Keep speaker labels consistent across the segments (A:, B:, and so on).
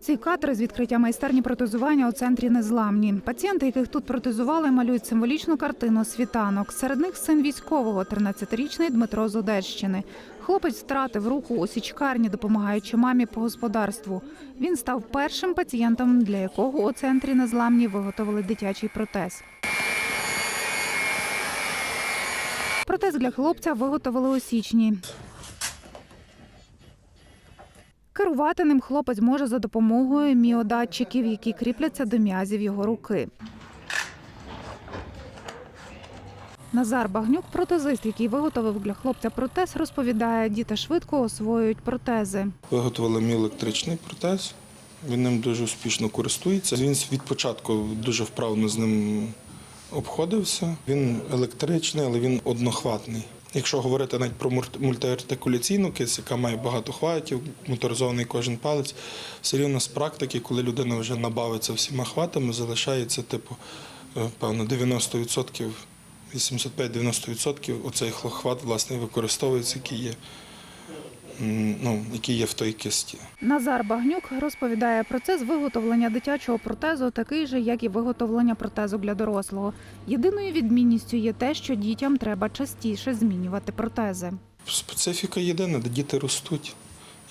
A: Ці кадри з відкриття майстерні протезування у центрі незламні. Пацієнти, яких тут протезували, малюють символічну картину світанок. Серед них син військового, 13-річний Дмитро з Одещини. Хлопець втратив руку у січкарні, допомагаючи мамі по господарству. Він став першим пацієнтом, для якого у центрі незламні виготовили дитячий протез. Протез для хлопця виготовили у січні. Керувати ним хлопець може за допомогою міодатчиків, які кріпляться до м'язів його руки. Назар Багнюк, протезист, який виготовив для хлопця протез, розповідає, діти швидко освоюють протези.
B: Виготовили мій електричний протез. Він ним дуже успішно користується. Він від початку дуже вправно з ним обходився. Він електричний, але він однохватний. Якщо говорити навіть про мульт- мультиартикуляційну кисть, яка має багато хватів, моторизований кожен палець, все рівно з практики, коли людина вже набавиться всіма хватами, залишається типу, е, певно, 90%, 85-90% оцей хват власне використовується, який є, ну, який є в той кисті.
A: Назар Багнюк розповідає, процес виготовлення дитячого протезу такий же, як і виготовлення протезу для дорослого. Єдиною відмінністю є те, що дітям треба частіше змінювати протези.
B: Специфіка єдина, де діти ростуть.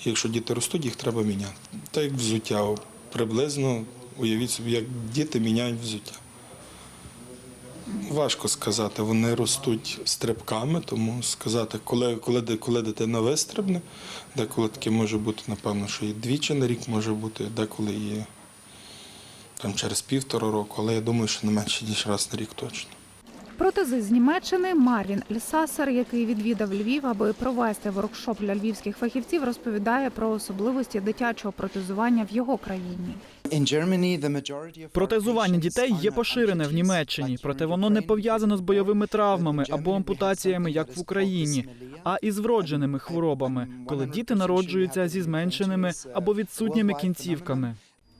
B: Якщо діти ростуть, їх треба міняти. Так як взуття. Приблизно уявіть собі, як діти міняють взуття. Важко сказати, вони ростуть стрибками, тому сказати, коли, коли, коли дитина вистрибне, деколи таке може бути, напевно, що і двічі на рік може бути, деколи і там, через півтора року, але я думаю, що не менше, ніж раз на рік точно.
A: Протези з Німеччини Марвін Лісасер, який відвідав Львів, аби провести воркшоп для львівських фахівців, розповідає про особливості дитячого протезування в його країні.
C: Протезування дітей є поширене в Німеччині, проте воно не пов'язано з бойовими травмами або ампутаціями, як в Україні, а із вродженими хворобами, коли діти народжуються зі зменшеними або відсутніми кінцівками.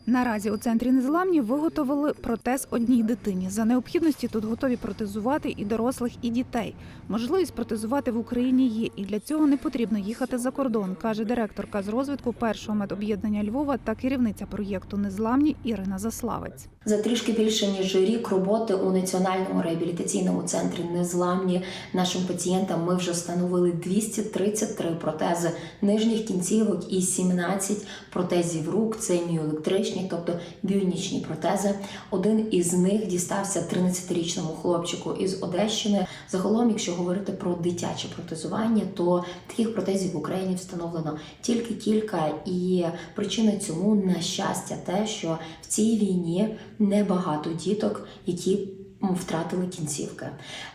A: Наразі у центрі незламні виготовили протез одній дитині. За необхідності тут готові протезувати і дорослих, і дітей. Можливість протезувати в Україні є, і для цього не потрібно їхати за кордон, каже директорка з розвитку першого медоб'єднання Львова та керівниця проєкту Незламні Ірина Заславець.
D: За трішки більше ніж рік роботи у національному реабілітаційному центрі незламні нашим пацієнтам ми вже встановили 233 протези нижніх кінцівок і 17 протезів рук. Це міоелектричні, тобто біонічні протези. Один із них дістався 13-річному хлопчику із Одещини. Загалом, якщо говорити про дитяче протезування, то таких протезів в Україні встановлено тільки кілька, і причина цьому на щастя те, що в цій війні небагато діток, які втратили кінцівки.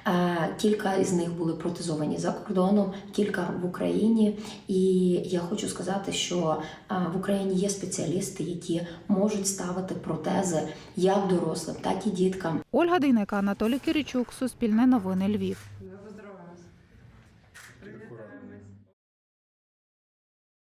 D: Е, Кілька із них були протезовані за кордоном, кілька в Україні. І я хочу сказати, що е, в Україні є спеціалісти, які можуть ставити протези як дорослим, так і діткам.
A: Ольга Дейнека, Анатолій Киричук, Суспільне новини Львів.